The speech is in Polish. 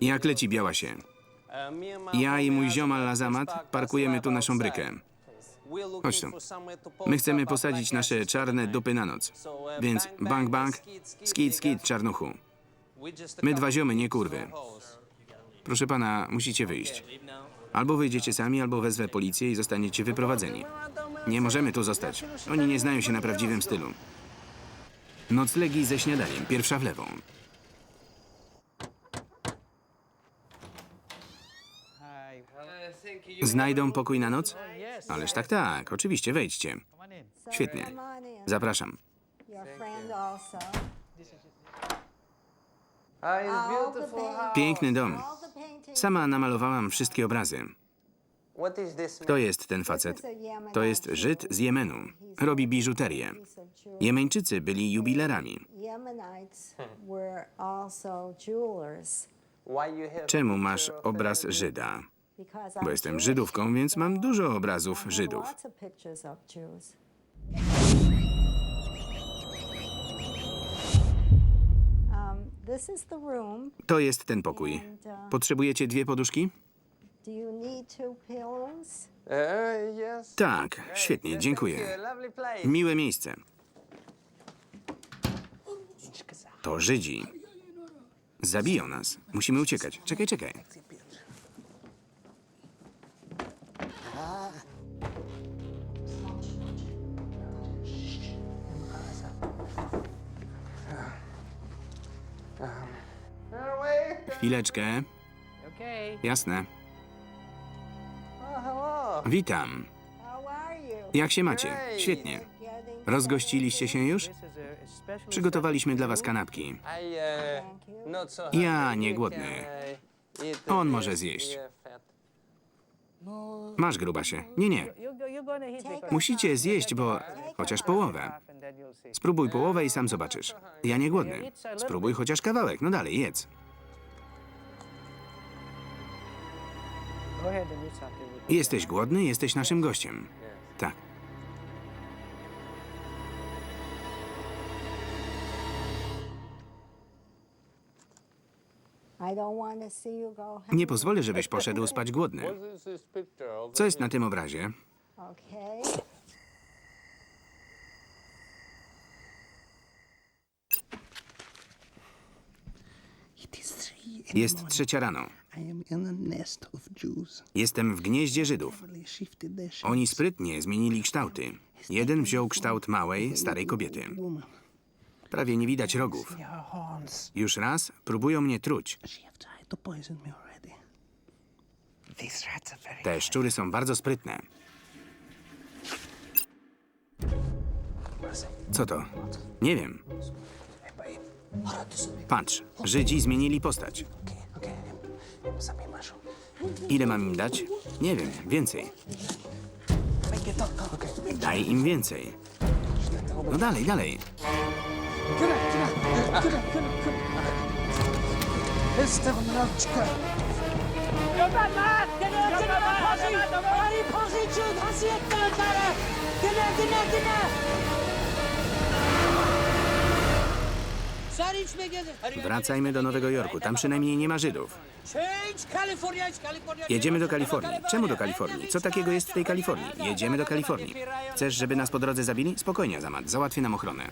Jak leci Białasie? Ja i mój ziomal Lazamat parkujemy tu naszą brykę. Chodź tu. My chcemy posadzić nasze czarne dupy na noc. Więc bang bang, skid skid czarnuchu. My dwa ziomy, nie kurwy. Proszę pana, musicie wyjść. Albo wyjdziecie sami, albo wezwę policję i zostaniecie wyprowadzeni. Nie możemy tu zostać. Oni nie znają się na prawdziwym stylu. Noclegi ze śniadaniem, pierwsza w lewą. Znajdą pokój na noc? Ależ tak, tak, oczywiście, wejdźcie. Świetnie. Zapraszam. Piękny dom. Sama namalowałam wszystkie obrazy. What is this? To jest ten facet. To jest Żyd z Jemenu. Robi biżuterię. Jemeńczycy byli jubilerami. Czemu masz obraz Żyda? Bo jestem. Żydówką, więc mam dużo obrazów Żydów. To jest ten pokój. Potrzebujecie dwie poduszki? Tak, świetnie, dziękuję. Miłe miejsce. To Żydzi. Zabiją nas. Musimy uciekać. Czekaj, czekaj. Chwileczkę. Jasne. Witam. Jak się macie? Świetnie. Rozgościliście się już? Przygotowaliśmy dla was kanapki. Not so Ja nie głodny. eat On może zjeść. yeah, fat. Masz grubasie. Nie, nie. Musicie zjeść, bo chociaż połowę. Spróbuj połowę i sam zobaczysz. Ja nie głodny. Spróbuj chociaż kawałek. No dalej, jedz. Jesteś głodny, jesteś naszym gościem. Tak. Nie pozwolę, żebyś poszedł spać głodny. Co jest na tym obrazie? Okay. Jest trzecia rano. Jestem w gnieździe Żydów. Oni sprytnie zmienili kształty. Jeden wziął kształt małej, starej kobiety. Prawie nie widać rogów. Już raz próbują mnie truć. Te szczury są bardzo sprytne. Co to? Nie wiem. Patrz, Żydzi zmienili postać. Ile mam im dać? Nie wiem, więcej. Daj im więcej. No dalej, dalej. Bari pozicyon Wracajmy do Nowego Jorku. Tam przynajmniej nie ma Żydów. Jedziemy do Kalifornii. Czemu do Kalifornii? Co takiego jest w tej Kalifornii? Jedziemy do Kalifornii. Chcesz, żeby nas po drodze zabili? Spokojnie, Zamat. Załatwię nam ochronę.